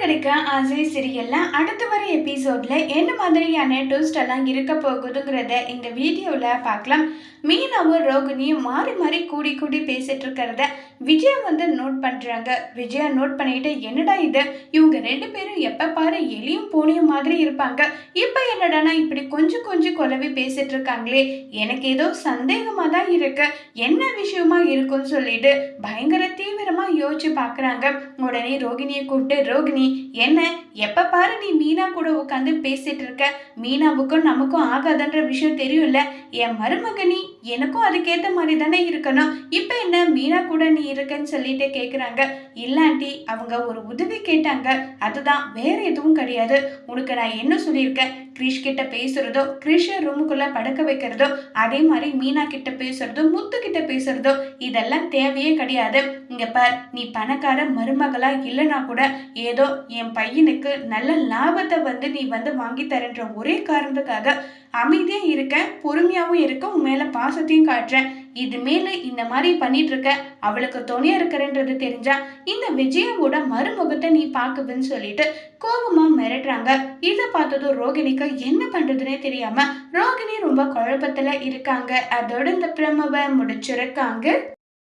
கிடைக்க ஆசை சீரியல்ல அடுத்து வர எபிசோட்ல என்ன மாதிரியான ட்விஸ்ட் எல்லாம் இருக்க போகுதுங்கிறத இந்த வீடியோவில் பார்க்கலாம். மீனாவும் ரோகிணியும் மாறி மாறி கூடி கூடி பேசிட்டு இருக்கிறத விஜயா வந்து நோட் பண்ணுறாங்க விஜயா நோட் பண்ணிட்டு என்னடா இது? இவங்க ரெண்டு பேரும் எப்போ பாரு எலியும் பூனையும் மாதிரி இருப்பாங்க. இப்போ என்னடானா இப்படி கொஞ்சம் கொஞ்சம் குழவி பேசிட்டு இருக்காங்களே. எனக்கு ஏதோ சந்தேகமாக தான் இருக்கு. என்ன விஷயமா இருக்கும்னு சொல்லிட்டு பயங்கர தீவிரமாக யோசிச்சு பார்க்குறாங்க உடனே ரோகிணியை கூப்பிட்டு ரோகிணி என்ன எப்ப பாரு நீ மீனா கூட உட்காந்து பேசிட்டு இருக்க. மீனாவுக்கும் நமக்கும் ஆகாதன்ற விஷயம் தெரியும்ல. என் மருமக நீ எனக்கும் அதுக்கேத்த மாதிரி தானே இருக்கணும். இப்ப என்ன மீனா கூட நீ இருக்கன்னு சொல்லிட்டு கேக்குறாங்க. இல்லாண்டி அவங்க ஒரு உதவி கேட்டாங்க. அதுதான் வேற எதுவும் கிடையாது. உனக்கு நான் என்ன சொல்லியிருக்கேன்? கிரிஷ் கிட்ட பேசுறதோ கிரிஷ ரூமுக்குள்ள படுக்க வைக்கிறதோ அதே மாதிரி மீனா கிட்ட பேசுறதோ முத்து கிட்ட பேசுறதோ இதெல்லாம் தேவையே கிடையாது. இங்க பார் நீ பணக்கார மருமகளா இல்லைனா கூட ஏதோ என் பையனுக்கு நல்ல லாபத்தை வந்து நீ வந்து வாங்கி தரன்ற ஒரே காரணத்துக்காக அமைதியா இருக்க பொறுமையாவும் இருக்க உன் மேல பாசத்தையும் காட்டுறேன் இது மேல இந்த மாதிரி பண்ணிட்டு இருக்க அவளுக்கு துணையா இருக்கிறன்றது தெரிஞ்சா இந்த விஜயாவோட மறுமுகத்தை நீ பாக்குதுன்னு சொல்லிட்டு கோபமா மிரட்டுறாங்க. இதை பார்த்ததும் ரோகிணிக்கு என்ன பண்றதுனே தெரியாம ரோகிணி ரொம்ப குழப்பத்துல இருக்காங்க. அதோட இந்த பிரமவை முடிச்சிருக்காங்க.